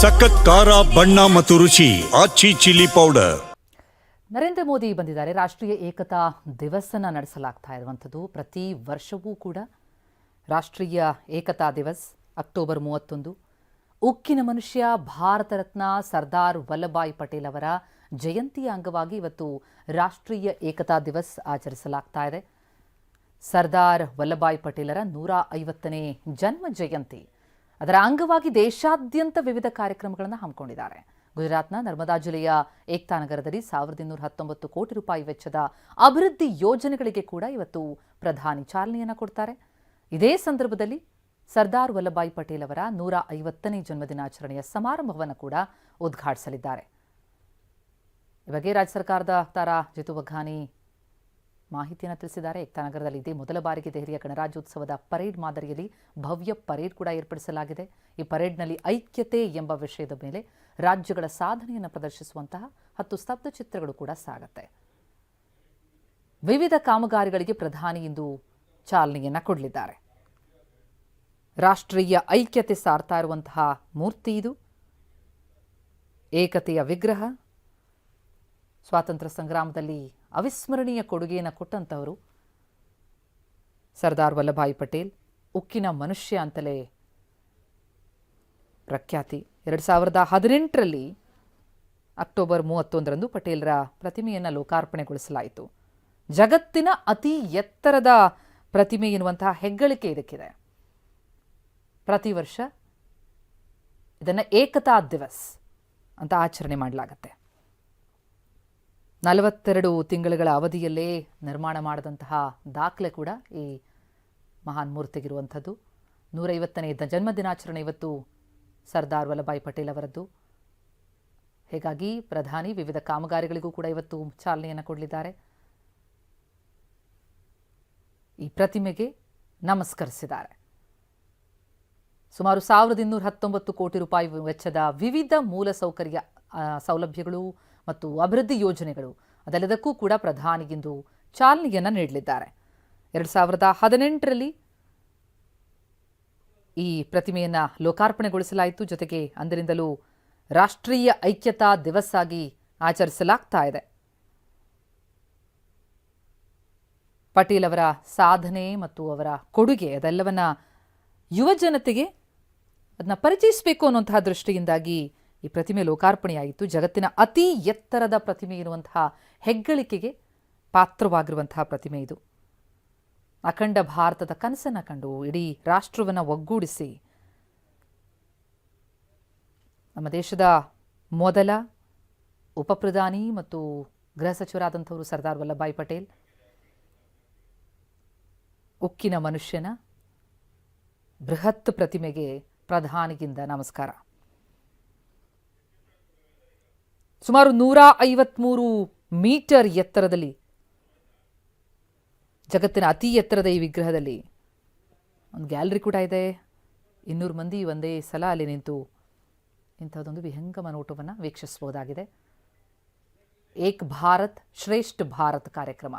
ಸಖತ್ ಖಾರ, ಬಣ್ಣ ಮತ್ತು ರುಚಿ, ಆಚಿ ಚಿಲ್ಲಿ ಪೌಡರ್. ನರೇಂದ್ರ ಮೋದಿ ಬಂದಿದ್ದಾರೆ. ರಾಷ್ಟ್ರೀಯ ಏಕತಾ ದಿವಸನ ನಡೆಸಲಾಗ್ತಾ ಇರುವಂಥದ್ದು. ಪ್ರತಿ ವರ್ಷವೂ ಕೂಡ ರಾಷ್ಟ್ರೀಯ ಏಕತಾ ದಿವಸ್, ಅಕ್ಟೋಬರ್ ಮೂವತ್ತೊಂದು. ಉಕ್ಕಿನ ಮನುಷ್ಯ, ಭಾರತ ರತ್ನ ಸರ್ದಾರ್ ವಲ್ಲಭಾಯ್ ಪಟೇಲ್ ಅವರ ಜಯಂತಿಯ ಅಂಗವಾಗಿ ಇವತ್ತು ರಾಷ್ಟ್ರೀಯ ಏಕತಾ ದಿವಸ್ ಆಚರಿಸಲಾಗ್ತಾ ಇದೆ. ಸರ್ದಾರ್ ವಲ್ಲಭಾಯ್ ಪಟೇಲರ ನೂರ ಐವತ್ತನೇ ಜನ್ಮ ಜಯಂತಿ. ಅದರ ಅಂಗವಾಗಿ ದೇಶಾದ್ಯಂತ ವಿವಿಧ ಕಾರ್ಯಕ್ರಮಗಳನ್ನು ಹಮ್ಮಿಕೊಂಡಿದ್ದಾರೆ. ಗುಜರಾತ್ನ ನರ್ಮದಾ ಜಿಲ್ಲೆಯ ಏಕ್ತಾ ನಗರದಲ್ಲಿ ಸಾವಿರದ ಇನ್ನೂರ ಹತ್ತೊಂಬತ್ತು ಕೋಟಿ ರೂಪಾಯಿ ವೆಚ್ಚದ ಅಭಿವೃದ್ಧಿ ಯೋಜನೆಗಳಿಗೆ ಕೂಡ ಇವತ್ತು ಪ್ರಧಾನಿ ಚಾಲನೆಯನ್ನು ಕೊಡ್ತಾರೆ. ಇದೇ ಸಂದರ್ಭದಲ್ಲಿ ಸರ್ದಾರ್ ವಲ್ಲಭಾಯಿ ಪಟೇಲ್ ಅವರ ನೂರ ಐವತ್ತನೇ ಜನ್ಮದಿನಾಚರಣೆಯ ಸಮಾರಂಭವನ್ನು ಕೂಡ ಉದ್ಘಾಟಿಸಲಿದ್ದಾರೆ. ಈ ರಾಜ್ಯ ಸರ್ಕಾರದ ವಕ್ತಾರ ಜಿತು ವಘಾನಿ ಮಾಹಿತಿಯನ್ನು ತಿಳಿಸಿದ್ದಾರೆ. ಏಕ್ತಾನಗರದಲ್ಲಿ ಇದೇ ಮೊದಲ ಬಾರಿಗೆ ದೆಹಲಿಯ ಗಣರಾಜ್ಯೋತ್ಸವದ ಪರೇಡ್ ಮಾದರಿಯಲ್ಲಿ ಭವ್ಯ ಪರೇಡ್ ಕೂಡ ಏರ್ಪಡಿಸಲಾಗಿದೆ. ಈ ಪರೇಡ್ನಲ್ಲಿ ಐಕ್ಯತೆ ಎಂಬ ವಿಷಯದ ಮೇಲೆ ರಾಜ್ಯಗಳ ಸಾಧನೆಯನ್ನು ಪ್ರದರ್ಶಿಸುವಂತಹ ಹತ್ತು ಸ್ತಬ್ಧ ಚಿತ್ರಗಳು ಕೂಡ ಸಾಗತ್ತೆ. ವಿವಿಧ ಕಾಮಗಾರಿಗಳಿಗೆ ಪ್ರಧಾನಿ ಇಂದು ಚಾಲನೆಯನ್ನು ಕೊಡಲಿದ್ದಾರೆ. ರಾಷ್ಟ್ರೀಯ ಐಕ್ಯತೆ ಸಾರ್ತಾ ಇರುವಂತಹ ಮೂರ್ತಿ ಇದು. ಏಕತೆಯ ವಿಗ್ರಹ ಸ್ವಾತಂತ್ರ್ಯ ಸಂಗ್ರಾಮದಲ್ಲಿ ಅವಿಸ್ಮರಣೀಯ ಕೊಡುಗೆಯನ್ನು ಕೊಟ್ಟಂಥವರು ಸರ್ದಾರ್ ವಲ್ಲಭಾಯಿ ಪಟೇಲ್, ಉಕ್ಕಿನ ಮನುಷ್ಯ ಅಂತಲೇ ಪ್ರಖ್ಯಾತಿ. ಎರಡು ಸಾವಿರದ ಹದಿನೆಂಟರಲ್ಲಿ ಅಕ್ಟೋಬರ್ ಮೂವತ್ತೊಂದರಂದು ಪಟೇಲರ ಪ್ರತಿಮೆಯನ್ನು ಲೋಕಾರ್ಪಣೆಗೊಳಿಸಲಾಯಿತು. ಜಗತ್ತಿನ ಅತಿ ಎತ್ತರದ ಪ್ರತಿಮೆ ಎನ್ನುವಂತಹ ಹೆಗ್ಗಳಿಕೆ ಇದಕ್ಕಿದೆ. ಪ್ರತಿ ವರ್ಷ ಇದನ್ನು ಏಕತಾ ದಿವಸ್ ಅಂತ ಆಚರಣೆ ಮಾಡಲಾಗತ್ತೆ. ನಲವತ್ತೆರಡು ತಿಂಗಳುಗಳ ಅವಧಿಯಲ್ಲೇ ನಿರ್ಮಾಣ ಮಾಡಿದಂತಹ ದಾಖಲೆ ಕೂಡ ಈ ಮಹಾನ್ ಮೂರ್ತಿಗಿರುವಂಥದ್ದು. ನೂರೈವತ್ತನೇ ಜನ್ಮದಿನಾಚರಣೆ ಇವತ್ತು ಸರ್ದಾರ್ ವಲ್ಲಭಾಯಿ ಪಟೇಲ್ ಅವರದ್ದು. ಹೀಗಾಗಿ ಪ್ರಧಾನಿ ವಿವಿಧ ಕಾಮಗಾರಿಗಳಿಗೂ ಕೂಡ ಇವತ್ತು ಚಾಲನೆಯನ್ನು ಕೊಡಲಿದ್ದಾರೆ. ಈ ಪ್ರತಿಮೆಗೆ ನಮಸ್ಕರಿಸಿದ್ದಾರೆ. ಸುಮಾರು ಸಾವಿರದ ಇನ್ನೂರ ಹತ್ತೊಂಬತ್ತು ಕೋಟಿ ರೂಪಾಯಿ ವೆಚ್ಚದ ವಿವಿಧ ಮೂಲಸೌಕರ್ಯ ಸೌಲಭ್ಯಗಳು ಮತ್ತು ಅಭಿವೃದ್ಧಿ ಯೋಜನೆಗಳು ಅದೆಲ್ಲದಕ್ಕೂ ಕೂಡ ಪ್ರಧಾನಿಗಿಂದು ಚಾಲನೆಯನ್ನು ನೀಡಲಿದ್ದಾರೆ. ಎರಡು ಸಾವಿರದ ಹದಿನೆಂಟರಲ್ಲಿ ಈ ಪ್ರತಿಮೆಯನ್ನು ಲೋಕಾರ್ಪಣೆಗೊಳಿಸಲಾಯಿತು. ಜೊತೆಗೆ ಅಂದಿನಿಂದಲೂ ರಾಷ್ಟ್ರೀಯ ಐಕ್ಯತಾ ದಿವಸ್ ಆಗಿ ಆಚರಿಸಲಾಗ್ತಾ ಇದೆ. ಪಟೇಲ್ ಅವರ ಸಾಧನೆ ಮತ್ತು ಅವರ ಕೊಡುಗೆ ಅದೆಲ್ಲವನ್ನ ಯುವ ಜನತೆಗೆ ಅದನ್ನ ಪರಿಚಯಿಸಬೇಕು ಅನ್ನುವಂತಹ ದೃಷ್ಟಿಯಿಂದಾಗಿ ಈ ಪ್ರತಿಮೆ ಲೋಕಾರ್ಪಣೆಯಾಯಿತು ಜಗತ್ತಿನ ಅತಿ ಎತ್ತರದ ಪ್ರತಿಮೆ ಇರುವಂತಹ ಹೆಗ್ಗಳಿಕೆಗೆ ಪಾತ್ರವಾಗಿರುವಂತಹ ಪ್ರತಿಮೆ ಇದು. ಅಖಂಡ ಭಾರತದ ಕನಸನ್ನು ಕಂಡು ಇಡೀ ರಾಷ್ಟ್ರವನ್ನು ಒಗ್ಗೂಡಿಸಿ ನಮ್ಮ ದೇಶದ ಮೊದಲ ಉಪಪ್ರಧಾನಿ ಮತ್ತು ಗೃಹ ಸಚಿವರಾದಂಥವರು ಸರ್ದಾರ್ ವಲ್ಲಭಾಯ್ ಪಟೇಲ್, ಉಕ್ಕಿನ ಮನುಷ್ಯನ ಬೃಹತ್ ಪ್ರತಿಮೆಗೆ ಪ್ರಧಾನಿಗಿಂದ ನಮಸ್ಕಾರ. ಸುಮಾರು ನೂರ ಐವತ್ಮೂರು ಮೀಟರ್ ಎತ್ತರದಲ್ಲಿ, ಜಗತ್ತಿನ ಅತಿ ಎತ್ತರದ ಈ ವಿಗ್ರಹದಲ್ಲಿ ಒಂದು ಗ್ಯಾಲರಿ ಕೂಡ ಇದೆ. ಇನ್ನೂರು ಮಂದಿ ಒಂದೇ ಸಲ ಅಲ್ಲಿ ನಿಂತು ಇಂಥದ್ದೊಂದು ವಿಹಂಗಮ ನೋಟವನ್ನು ವೀಕ್ಷಿಸಬಹುದಾಗಿದೆ. ಏಕ್ ಭಾರತ್ ಶ್ರೇಷ್ಠ ಭಾರತ್ ಕಾರ್ಯಕ್ರಮ.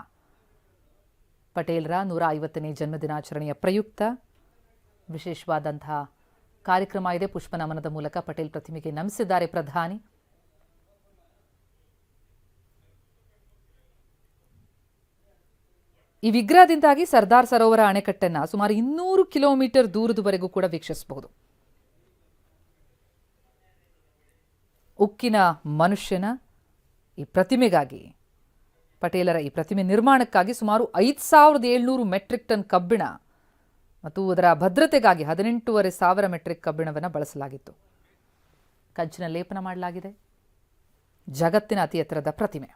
ಪಟೇಲ್ರ ನೂರ ಐವತ್ತನೇ ಜನ್ಮದಿನಾಚರಣೆಯ ಪ್ರಯುಕ್ತ ವಿಶೇಷವಾದಂತಹ ಕಾರ್ಯಕ್ರಮ ಇದೆ. ಪುಷ್ಪನಮನದ ಮೂಲಕ ಪಟೇಲ್ ಪ್ರತಿಮೆಗೆ ನಮಿಸಿದ್ದಾರೆ ಪ್ರಧಾನಿ. ಈ ವಿಗ್ರಹದಿಂದಾಗಿ ಸರ್ದಾರ್ ಸರೋವರ ಅಣೆಕಟ್ಟನ್ನು ಸುಮಾರು ಇನ್ನೂರು ಕಿಲೋಮೀಟರ್ ದೂರದವರೆಗೂ ಕೂಡ ವೀಕ್ಷಿಸಬಹುದು. ಉಕ್ಕಿನ ಮನುಷ್ಯನ ಈ ಪ್ರತಿಮೆಗಾಗಿ, ಪಟೇಲರ ಈ ಪ್ರತಿಮೆ ನಿರ್ಮಾಣಕ್ಕಾಗಿ ಸುಮಾರು ಐದು ಸಾವಿರದ ಏಳ್ನೂರು ಮೆಟ್ರಿಕ್ ಟನ್ ಕಬ್ಬಿಣ ಮತ್ತು ಅದರ ಭದ್ರತೆಗಾಗಿ ಹದಿನೆಂಟೂವರೆ ಸಾವಿರ ಮೆಟ್ರಿಕ್ ಕಬ್ಬಿಣವನ್ನು ಬಳಸಲಾಗಿತ್ತು. ಕಂಚಿನ ಲೇಪನ ಮಾಡಲಾಗಿದೆ. ಜಗತ್ತಿನ ಅತಿ ಎತ್ತರದ ಪ್ರತಿಮೆ.